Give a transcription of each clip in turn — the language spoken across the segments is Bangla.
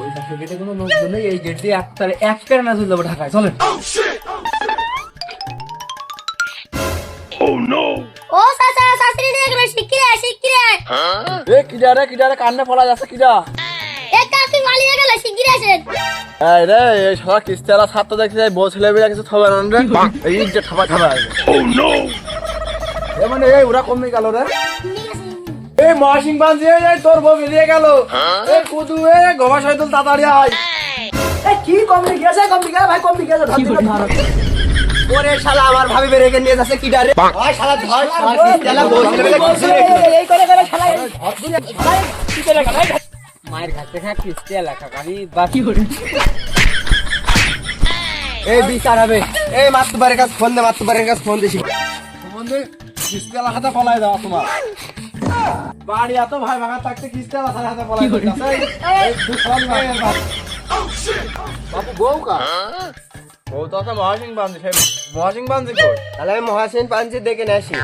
ওই পাশে গেটে কোনো লোকজন নেই এই গেট দিয়ে একটা এক পেরে না চলে যাব ঢাকায় চলেন। ও চাচা শাশুড়ি দিয়ে গেলে শিখিরে শিখিরে। এ কিডা রে কিডা রে কান্নে পড়া যাচ্ছে কিডা? এ কাকি পালিয়ে গেল শিখিরে আসেন এই রে এই সব কিস্তেলা ছাত্র দেখতে যাই বউ ছেলে মেয়ে কিছু থবে না রে। এই যে ঠাবা ঠাবা ও নো এ মানে এই ওরা কমে গেল রে। এই মহাসিং বাঁধছে এই তোর বউ বেরিয়ে গেল এই কুদু এ গবা শয়তান তাড়াতাড়ি আয় এ কি কমে গেছে কমে গেছে ভাই কমে গেছে কি করে ওরে শালা আমার ভাবি বেরেকে নিয়ে যাচ্ছে কি ডারে ওই শালা ধর শালা মেয়ে কিছু এই করে করে শালা কি করে গেল মায়ের কাছে খা কিস্তি এলাকা আমি বাকি করে এই বিচার হবে এই মাতুবারের কাছে ফোন দে মাতুবারের কাছে ফোন দিছি সম্বন্ধে কিস্তেলা হাতে পলাই দাও তোমার বাড়ি এত ভাই ভাঙা থাকতে কিস্তেলা সারা হাতে পলাই দাও এই দুই খালি ভাই আর বাপ। বাপু বউ কা বউ তো আছে মহাসিং বান্ধি সেই মহাসিং বান্ধি কই তাহলে আমি মহাসেন পাঞ্চি দেখে আসি।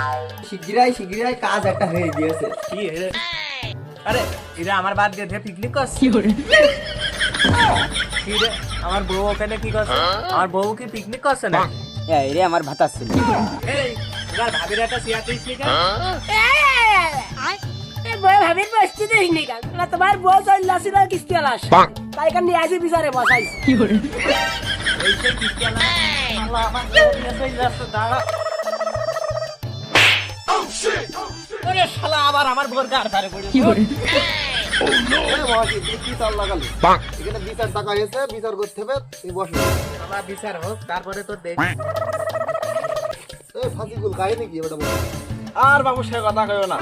শিগগিরাই শিগগিরাই কাজ একটা হয়ে গিয়েছে। কি রে আরে এরা আমার বাদ দিয়ে পিকনিক করছে। কি করে কি রে? আমার বউ ওখানে কি করছে? আমার বউ কি পিকনিক করছে না এই রে আমার ভাতা ছিল। এই এবার ভাবির একটা দিয়েছিলি বই ভাবির বসতে দেই নি কাল না তোমার বউ চল না কিস্তি আলাস তাই কান নিয়ে আসি বিচারে বউ ওরে শালা আবার আমার বোর গার ধারে পড়ে কি করে? কি তার লাগালি? এখানে বিচার টাকা এসে বিচার করতে হবে এই বসে। বিচার হোক তারপরে তোর দেখ। গায়ে নাকি ওটা আর বাবু সে কথা কইও না।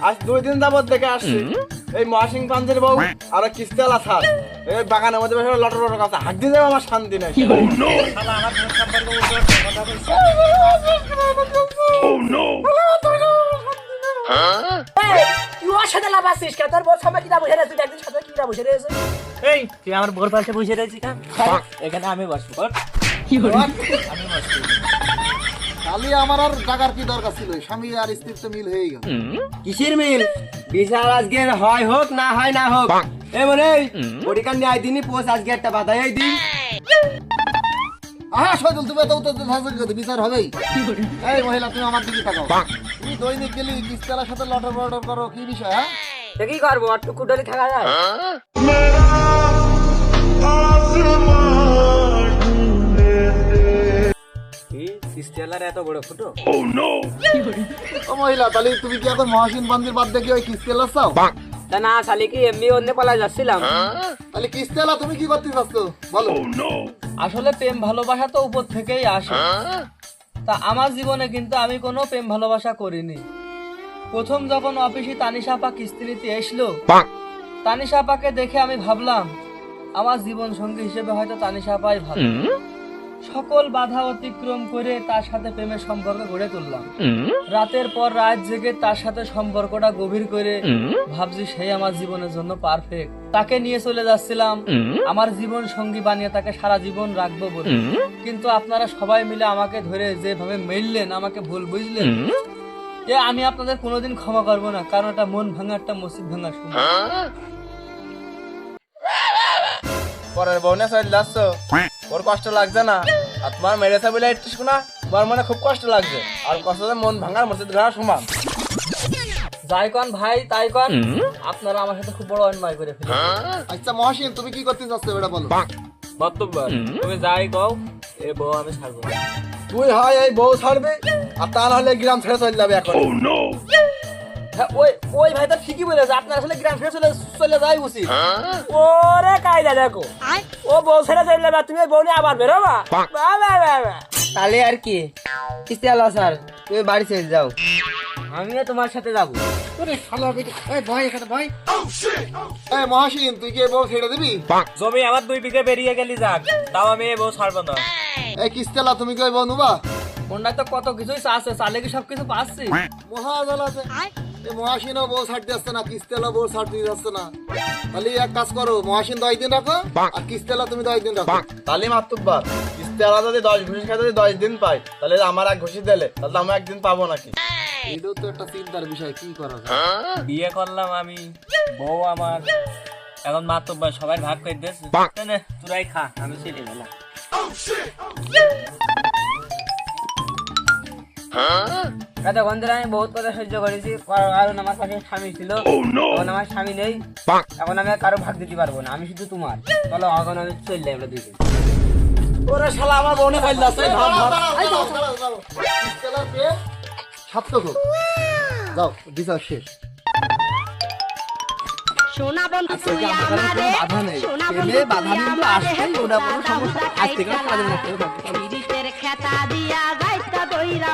আজ দুই দিন যাবত দেখে আসছি এই মহাসিং পাঞ্জের বউ আর কিস্তেলা ছাড় এই বাগানের মধ্যে বসে লটর লটর কাছে হাত দিয়ে যাবে আমার শান্তি নাই আমি বসবো বল। আমি বসবো তাহলে আমার আর টাকার কি দরকার ছিল? স্বামী আর স্ত্রীর তো মিল হয়ে গেল। কিসের মিল? বিচার আজকে হয় হোক না হয় না হোক। এ মনে পরীক্ষা নিয়ে আই দিনই পোষ আজকে একটা বাধা এই দিন। আহা সজল তুমি তো উত্তর দিতে হবে, বিচার হবেই। এই মহিলা তুমি আমার দিকে তাকাও। তুমি দৈনিক গেলি কিস্তালার সাথে লটর বটর করো কি বিষয় হ্যাঁ? তো কি করব একটু কুটলি থাকা যায়। এত বড় ফুটো? ও মহিলা তাহলে তুমি কি এখন মহাসিন বান্দির বাদ দেখে ওই তা না শালি কি এমনি অন্য পালা যাচ্ছিলাম? তাহলে কিস্তেলা তুমি কি করতে চাচ্ছ? বলো। আসলে প্রেম ভালোবাসা তো উপর থেকেই আসে। তা আমার জীবনে কিন্তু আমি কোনো প্রেম ভালোবাসা করিনি। প্রথম যখন অফিসে তানিশাপা কিস্তি নিতে এসলো তানিশাপাকে দেখে আমি ভাবলাম আমার জীবন সঙ্গী হিসেবে হয়তো তানিশাপাই ভালো। সকল বাধা অতিক্রম করে তার সাথে প্রেমের সম্পর্ক গড়ে তুললাম। রাতের পর রাত জেগে তার সাথে সম্পর্কটা গভীর করে ভাবছি সেই আমার জীবনের জন্য পারফেক্ট তাকে নিয়ে চলে যাচ্ছিলাম। আমার জীবন সঙ্গী বানিয়ে তাকে সারা জীবন রাখব বলে। কিন্তু আপনারা সবাই মিলে আমাকে ধরে যেভাবে মেললেন আমাকে ভুল বুঝলেন এ আমি আপনাদের কোনোদিন ক্ষমা করব না কারণ এটা মন ভাঙা একটা মসজিদ ভাঙা সময়। পরের বউনে চলে যাচ্ছ? ওর কষ্ট লাগছে না। আর তোমার মেরেছে বলে একটু শোনা তোমার মনে খুব কষ্ট লাগছে। আর কষ্ট মন ভাঙার মসজিদ ভাঙার সমান। যাই কন ভাই তাই কন। আপনারা আমার সাথে খুব বড় অন্যায় করে ফেলে আচ্ছা মহাসিন তুমি কি করতে চাচ্ছ এটা বলো। বক্তব্য তুমি যাই কও এ বউ আমি ছাড়বো। তুই হয় এই বউ ছাড়বি আর তা নাহলে গ্রাম ছেড়ে চলে যাবে এখন। হ্যাঁ, ওই ওই ভাই তো ঠিকই বলেছে আপনার আসলে গ্রাম ছেড়ে চলে চলে যাই উচিত। ওরে কায়দা দেখো। ও বউ ছেড়ে চলে তুমি ওই বউ নিয়ে আবার বেরোবা? তাহলে আর কি? কিস্তি আলো স্যার তুমি বাড়ি চলে যাও। আমিও তোমার সাথে যাব। এই মহাসিন তুই কি এই বউ ছেড়ে দিবি? জমি আমার দুই বিঘে বেরিয়ে গেলি যাক তাও আমি এই বউ ছাড়বো না। এই। কিস্তেলা তুমি কি ওই বউ নুবা? কোনটা তো কত কিছুই চাচ্ছে চালে কি সবকিছু পাচ্ছি? মহাজল আছে। মহাসিনও বউ ছাড়তে আসছে না কিস্তেলা বউ ছাড়তে যাচ্ছে না। তাহলে এক কাজ করো মহাসিন দশ দিন রাখো আর কিস্তেলা তুমি দশ দিন রাখো। তাহলে মাতুব্বার ইস্তেহারা যদি দশ ঘুষি খেতে যদি দশ দিন পাই তাহলে আমার এক ঘুষি দিলে তাহলে আমি একদিন পাবো নাকি? এটাও তো একটা চিন্তার বিষয় কি করা বিয়ে করলাম আমি বউ আমার। এখন মা তো সবাই ভাগ করে দিয়েছে তোরাই খা আমি চলে গেলাম। এতক্ষণ ধরে আমি বহুত কথা সহ্য করেছি। কারণ আমার পাশে স্বামী ছিল। এখন আমার স্বামী নেই। এখন আমি কারও ভাগ দিতে পারব না। আমি শুধু তোমার। চলো এখন আমি চলে আমরা দুজন ওরে শালা আমার বোনে ফাইল আছে ভাব ভাব সার্থক যাও বিচার শেষ। সোনা বন্ধু আচ্ছা, তুই আমারে সোনা বন্ধু বাধা তুই কিন্তু ওটা কোনো সমস্যা আজ থেকে কাজে লাগতে খেতা দিয়া গাইতা দইরা